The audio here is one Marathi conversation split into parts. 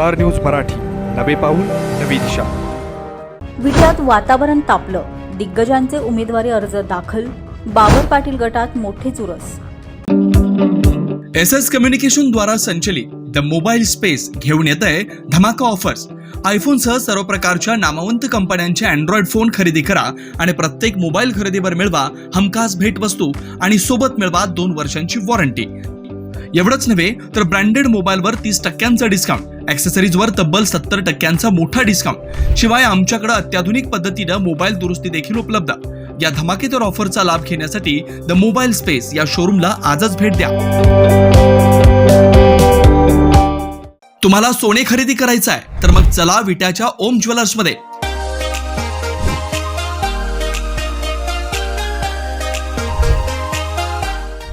Star news Marathi. नवे पाऊल नवी दिशा. विट्यात वातावरण तापलं. दिग्गजांचे उमेदवारी अर्ज दाखल. बाबर पाटील गटात मोठे चुरस. एस एस कम्युनिकेशन द्वारा संचलित द मोबाईल स्पेस घेऊन येत आहे धमाका ऑफर्स. आयफोनसह सर्व प्रकारच्या नामवंत कंपन्यांचे अँड्रॉइड फोन खरेदी करा आणि प्रत्येक मोबाईल खरेदीवर मिळवा हमखास भेटवस्तू आणि सोबत मिळवा दोन वर्षांची वॉरंटी. एवढंच नव्हे तर ब्रँडेड मोबाईलवर तीस टक्क्यांचा डिस्काउंट ॲक्सेसरीजवर तब्बल सत्तर टक्क्यांचा मोठा डिस्काउंट शिवाय आमच्याकडे अत्याधुनिक पद्धतीनं मोबाईल दुरुस्ती देखील उपलब्ध. या धमाकेदार ऑफरचा लाभ घेण्यासाठी द मोबाईल स्पेस या शोरूमला आजच भेट द्या. तुम्हाला सोने खरेदी करायचं आहे तर मग चला विट्याच्या ओम ज्वेलर्समध्ये.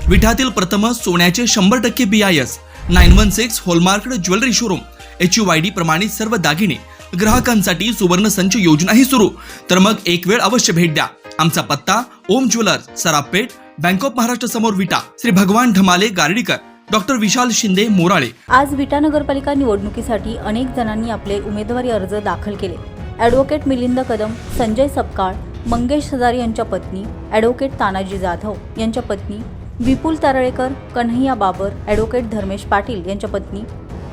विठातील प्रथम सोन्याचे शंभर टक्के B I S nine one six hallmark jewellery showroom H U Y D प्रमाणित सर्व दागिने ग्राहकांसाठी सुवर्ण संच योजनाही सुरू. तर मग एक वेळ अवश्य भेट द्या. आमचा पत्ता Om jewellers Sarapeth bank of Maharashtra समोर विटा श्री भगवान ढमाले गार्डीकर डॉक्टर विशाल शिंदे मोराळे. आज विटा नगरपालिका निवडणुकीसाठी अनेक जणांनी आपले उमेदवारी अर्ज दाखल केले. ॲडव्होकेट मिलिंद कदम संजय सपकाळ मंगेश हजारे यांच्या पत्नी ॲडव्होकेट तानाजी जाधव यांच्या पत्नी विपुल तारळेकर कन्हैया बाबर ॲडव्होकेट धर्मेश पाटील यांच्या पत्नी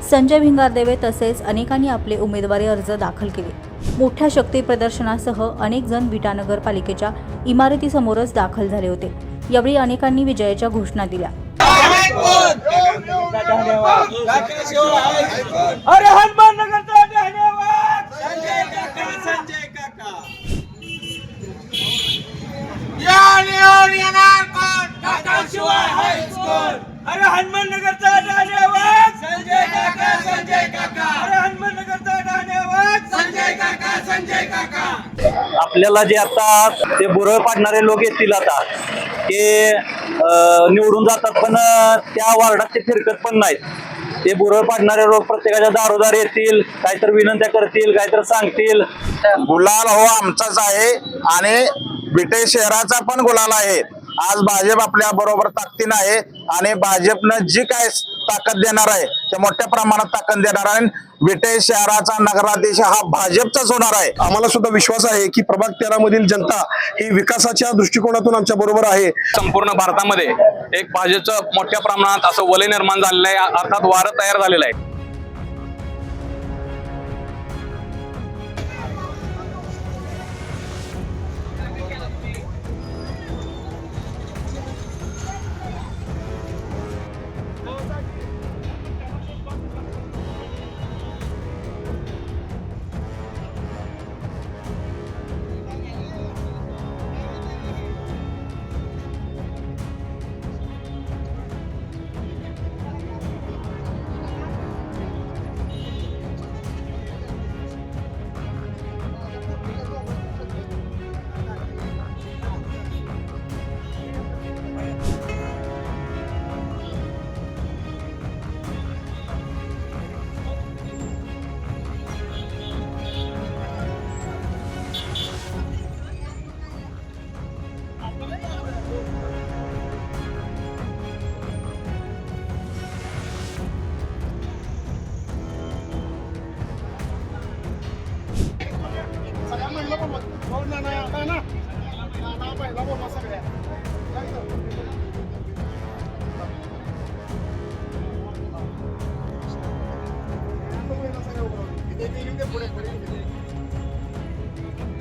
संजय भिंगारदेवे तसेच अनेकांनी आपले उमेदवारी अर्ज दाखल केले. मोठ्या शक्ती प्रदर्शनासह अनेक जण विटा नगरपालिकेच्या इमारतीसमोरच दाखल झाले होते. यावेळी अनेकांनी विजयाच्या घोषणा दिल्या. अरे हनुमान नगरचा अरे हनुमान नगरचा धन्यवाद! संजय काका संजय काका. अरे हनुमान नगरचा धन्यवाद संजय काका संजय काका. आपल्याला जे आता ते बुरळ पाडणारे लोक येतील आता ते निवडून जातात पण त्या वार्डात ते फिरकत पण नाहीत. ते बुरळ पाडणारे लोक प्रत्येकाच्या दारोदार येतील काहीतरी विनंत्या करतील काहीतरी सांगतील. गुलाल हो आमचाच आहे आणि बिटे शहराचा पण गुलाल आहे. आज भाजप आपल्या बरोबर ताकदीनं आहे आणि भाजपनं जी काय ताकद देणार आहे. ते मोठ्या प्रमाणात ताकद देणार आहे. बिटे शहराचा नगराधीश हा भाजपचाच होणार आहे. आम्हाला सुद्धा विश्वास आहे की प्रभाग तेरा मधील जनता ही विकासाच्या दृष्टिकोनातून आमच्या बरोबर आहे. संपूर्ण भारतामध्ये एक भाजपचं मोठ्या प्रमाणात असं वलय निर्माण झालेलं आहे. अर्थात वारं तयार झालेलं आहे.